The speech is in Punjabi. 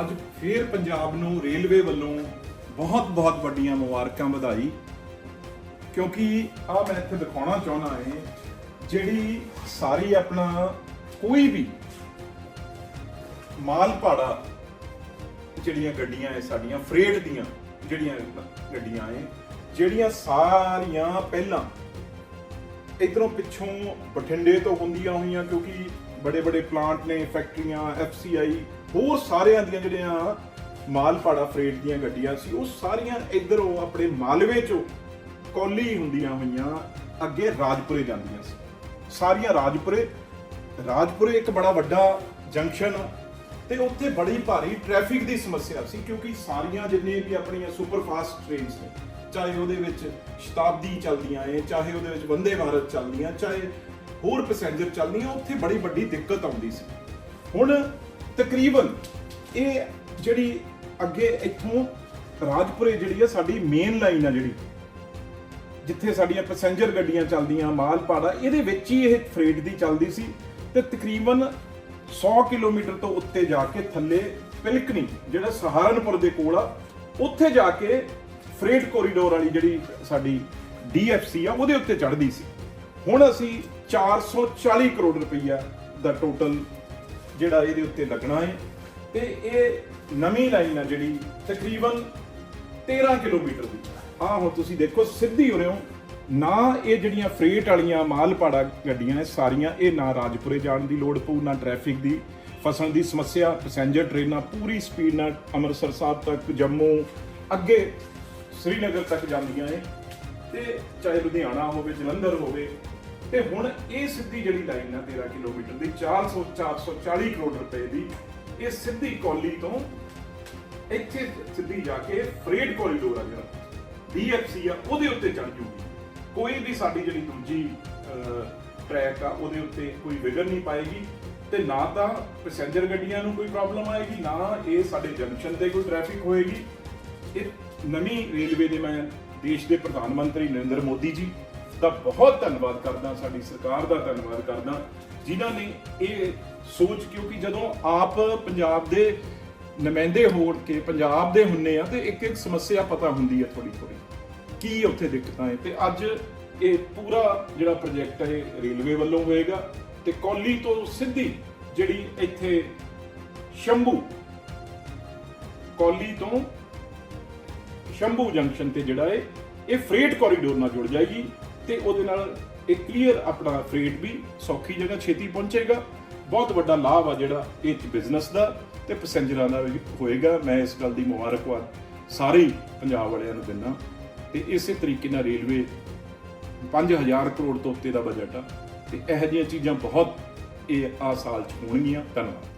ਅੱਜ ਫੇਰ ਪੰਜਾਬ ਨੂੰ ਰੇਲਵੇ ਵੱਲੋਂ ਬਹੁਤ ਬਹੁਤ ਵੱਡੀਆਂ ਮੁਬਾਰਕਾਂ ਵਧਾਈ। ਕਿਉਂਕਿ ਆ ਮੈਂ ਇੱਥੇ ਦਿਖਾਉਣਾ ਚਾਹੁੰਦਾ ਹਾਂ, ਜਿਹੜੀ ਸਾਰੀ ਆਪਣਾ ਕੋਈ ਵੀ ਮਾਲ ਭਾੜਾ ਜਿਹੜੀਆਂ ਗੱਡੀਆਂ ਐ ਸਾਡੀਆਂ ਫਰੇਟ ਦੀਆਂ ਜਿਹੜੀਆਂ ਗੱਡੀਆਂ ਐ ਜਿਹੜੀਆਂ ਸਾਰੀਆਂ ਪਹਿਲਾਂ ਇਧਰੋਂ ਪਿੱਛੋਂ ਬਠਿੰਡੇ ਤੋਂ ਹੁੰਦੀਆਂ ਹੋਈਆਂ, ਕਿਉਂਕਿ ਬੜੇ ਬੜੇ ਪਲਾਂਟ ਨੇ ਫੈਕਟਰੀਆਂ ਐਫਸੀਆਈ ਹੋਰ ਸਾਰਿਆਂ ਦੀਆਂ ਜਿਹੜੀਆਂ ਮਾਲ ਭਾੜਾ ਫਰੇਟ ਦੀਆਂ ਗੱਡੀਆਂ ਸੀ, ਉਹ ਸਾਰੀਆਂ ਇਧਰੋਂ ਆਪਣੇ ਮਾਲਵੇ ਚੋਂ ਕੌਲੀ ਹੁੰਦੀਆਂ ਹੋਈਆਂ ਅੱਗੇ ਰਾਜਪੁਰੇ ਜਾਂਦੀਆਂ ਸੀ। ਸਾਰੀਆਂ ਰਾਜਪੁਰੇ ਰਾਜਪੁਰੇ ਇੱਕ ਬੜਾ ਵੱਡਾ ਜੰਕਸ਼ਨ ਆ ਤੇ ਉੱਥੇ ਬੜੀ ਭਾਰੀ ਟ੍ਰੈਫਿਕ ਦੀ ਸਮੱਸਿਆ ਸੀ ਕਿਉਂਕਿ ਸਾਰੀਆਂ ਜਿੰਨੇ ਵੀ ਆਪਣੀਆਂ ਸੁਪਰ ਫਾਸਟ ਟ੍ਰੇਨਸ ਨੇ, ਚਾਹੇ ਉਹਦੇ ਵਿੱਚ ਸ਼ਤਾਬਦੀ ਚੱਲਦੀਆਂ ਏ ਚਾਹੇ ਉਹਦੇ ਵਿੱਚ ਵੰਦੇ ਭਾਰਤ ਚੱਲਦੀਆਂ, ਚਾਹੇ ਹੋਰ ਪੈਸੇਂਜਰ ਚੱਲਦੀਆਂ, ਉੱਥੇ ਬੜੀ ਵੱਡੀ ਦਿੱਕਤ ਆਉਂਦੀ ਸੀ। ਹੁਣ ਤਕਰੀਬਨ ਇਹ ਜਿਹੜੀ ਅੱਗੇ ਇੱਥੋਂ ਰਾਜਪੁਰੇ ਜਿਹੜੀ ਆ, ਸਾਡੀ ਮੇਨ ਲਾਈਨ ਆ ਜਿਹੜੀ, ਜਿੱਥੇ ਸਾਡੀਆਂ ਪੈਸੇਂਜਰ ਗੱਡੀਆਂ ਚੱਲਦੀਆਂ, ਮਾਲ ਭਾੜਾ, ਇਹਦੇ ਵਿੱਚ ਹੀ ਇਹ ਫਰੇਟ ਦੀ ਚੱਲਦੀ ਸੀ ਤੇ ਤਕਰੀਬਨ 100 ਕਿਲੋਮੀਟਰ ਤੋਂ ਉੱਤੇ ਜਾ ਕੇ ਥੱਲੇ ਪਿਲਕਣੀ, ਜਿਹੜਾ ਸਹਾਰਨਪੁਰ ਦੇ ਕੋਲ ਆ, ਉੱਥੇ ਜਾ ਕੇ ਫਰੇਟ ਕੋਰੀਡੋਰ ਵਾਲੀ ਜਿਹੜੀ ਸਾਡੀ ਡੀਐਫਸੀ ਆ, ਉਹਦੇ ਉੱਤੇ ਚੜ੍ਹਦੀ ਸੀ। ਹੁਣ ਅਸੀਂ 440 ਕਰੋੜ ਰੁਪਈਆ ਦਾ ਟੋਟਲ ਜਿਹੜਾ ਇਹਦੇ ਉੱਤੇ ਲੱਗਣਾ ਹੈ। ਤੇ ਇਹ ਨਵੀਂ ਲਾਈਨ ਆ ਜਿਹੜੀ ਤਕਰੀਬਨ 13 ਕਿਲੋਮੀਟਰ ਦੀ। ਆਹ ਹੁਣ ਤੁਸੀਂ ਦੇਖੋ, ਸਿੱਧੀ ਹੋ ਰਹੇ ਹੋ ਨਾ ਇਹ ਜਿਹੜੀਆਂ ਫਰੇਟ ਵਾਲੀਆਂ ਮਾਲ ਭਾੜਾ ਗੱਡੀਆਂ ਨੇ ਸਾਰੀਆਂ, ਇਹ ਨਾ ਰਾਜਪੁਰੇ ਜਾਣ ਦੀ ਲੋੜ ਪਊ, ਨਾ ਟ੍ਰੈਫਿਕ ਦੀ ਫਸਣ ਦੀ ਸਮੱਸਿਆ ਪੈਸੇਂਜਰ ਟ੍ਰੇਨਾਂ ਪੂਰੀ ਸਪੀਡ ਨਾਲ ਅੰਮ੍ਰਿਤਸਰ ਸਾਹਿਬ ਤੱਕ, ਜੰਮੂ, ਅੱਗੇ ਸ੍ਰੀਨਗਰ ਤੱਕ ਜਾਂਦੀਆਂ ਏ ਤੇ ਚਾਹੇ ਲੁਧਿਆਣਾ ਹੋਵੇ, ਜਲੰਧਰ ਹੋਵੇ ਤੇ ਹੁਣ ਇਹ ਸਿੱਧੀ ਜਿਹੜੀ ਲਾਈਨ ਆ 13 ਕਿਲੋਮੀਟਰ ਦੀ 400 440 ਕਰੋੜ ਰੁਪਏ ਦੀ, ਇਹ ਸਿੱਧੀ ਕੌਲੀ ਤੋਂ ਇੱਥੇ ਸਿੱਧੀ ਜਾ ਕੇ ਫਰੇਡ ਕੋਰੀਡੋਰ ਆ ਜਿਹੜਾ ਡੀਐਫਸੀ ਆ, ਉਹਦੇ ਉੱਤੇ ਚੜ ਜੂਗੀ। ਕੋਈ ਵੀ ਸਾਡੀ ਜਿਹੜੀ ਦੂਜੀ ਟਰੈਕ ਆ, ਉਹਦੇ ਉੱਤੇ ਕੋਈ ਵਿਗੜ ਨਹੀਂ ਪਾਏਗੀ ਤੇ ਨਾ ਤਾਂ ਪੈਸੇਂਜਰ ਗੱਡੀਆਂ ਨੂੰ ਕੋਈ ਪ੍ਰੋਬਲਮ ਆਏਗੀ, ਨਾ ਇਹ ਸਾਡੇ ਜੰਕਸ਼ਨ ਤੇ ਕੋਈ ਟ੍ਰੈਫਿਕ ਹੋਏਗੀ। ਇਹ ਨਵੀਂ ਰੇਲਵੇ ਦੇ ਮੈਂ, ਦੇਸ਼ ਦੇ ਪ੍ਰਧਾਨ ਮੰਤਰੀ ਨਰਿੰਦਰ ਮੋਦੀ ਜੀ ਦਾ ਬਹੁਤ ਧੰਨਵਾਦ ਕਰਦਾ, ਸਾਡੀ ਸਰਕਾਰ ਦਾ ਧੰਨਵਾਦ ਕਰਦਾ, ਜਿਨ੍ਹਾਂ ਨੇ ਇਹ ਸੋਚ, ਕਿਉਂਕਿ ਜਦੋਂ ਆਪ ਪੰਜਾਬ ਦੇ ਨੁਮਾਇੰਦੇ ਹੋੜ ਕੇ ਪੰਜਾਬ ਦੇ ਹੁੰਨੇ ਆ, ਤੇ ਇੱਕ ਇੱਕ ਸਮੱਸਿਆ ਪਤਾ ਹੁੰਦੀ ਹੈ ਥੋੜੀ ਥੋੜੀ ਕੀ ਉੱਥੇ ਦਿੱਕਤਾਂ ਹੈ ਤੇ ਅੱਜ ਇਹ ਪੂਰਾ ਜਿਹੜਾ ਪ੍ਰੋਜੈਕਟ ਹੈ ਇਹ ਰੇਲਵੇ ਵੱਲੋਂ ਹੋਏਗਾ, ਤੇ ਕੌਲੀ ਤੋਂ ਸਿੱਧੀ ਜਿਹੜੀ ਇੱਥੇ ਸ਼ੰਭੂ, ਕੌਲੀ ਤੋਂ ਸ਼ੰਭੂ ਜੰਕਸ਼ਨ ਤੇ ਜਿਹੜਾ ਹੈ ਇਹ ਫਰੇਟ ਕੋਰੀਡੋਰ ਨਾਲ ਜੁੜ ਜਾਏਗੀ। ਤੇ ਉਹਦੇ ਨਾਲ ਇਹ ਕਲੀਅਰ ਆਪਣਾ ਫਰੇਟ ਵੀ ਸੌਖੀ ਜਗ੍ਹਾ ਛੇਤੀ ਪਹੁੰਚੇਗਾ। ਬਹੁਤ ਵੱਡਾ ਲਾਭ ਆ ਜਿਹੜਾ ਇਹ ਬਿਜ਼ਨਸ ਦਾ ਤੇ ਪੈਸੇਂਜਰਾਂ ਦਾ ਵੀ ਹੋਏਗਾ। ਮੈਂ ਇਸ ਗੱਲ ਦੀ ਮੁਬਾਰਕਬਾਦ ਸਾਰੇ ਪੰਜਾਬ ਵਾਲਿਆਂ ਨੂੰ ਦਿੰਦਾ। ਤੇ ਇਸੇ ਤਰੀਕੇ ਨਾਲ ਰੇਲਵੇ 5000 ਕਰੋੜ ਤੋਂ ਉੱਤੇ ਦਾ ਬਜਟ ਆ। ਤੇ ਇਹੋ ਜਿਹੀਆਂ ਚੀਜ਼ਾਂ ਬਹੁਤ ਇਹ ਆ ਸਾਲ ਚ ਹੋਣਗੀਆਂ। ਧੰਨਵਾਦ।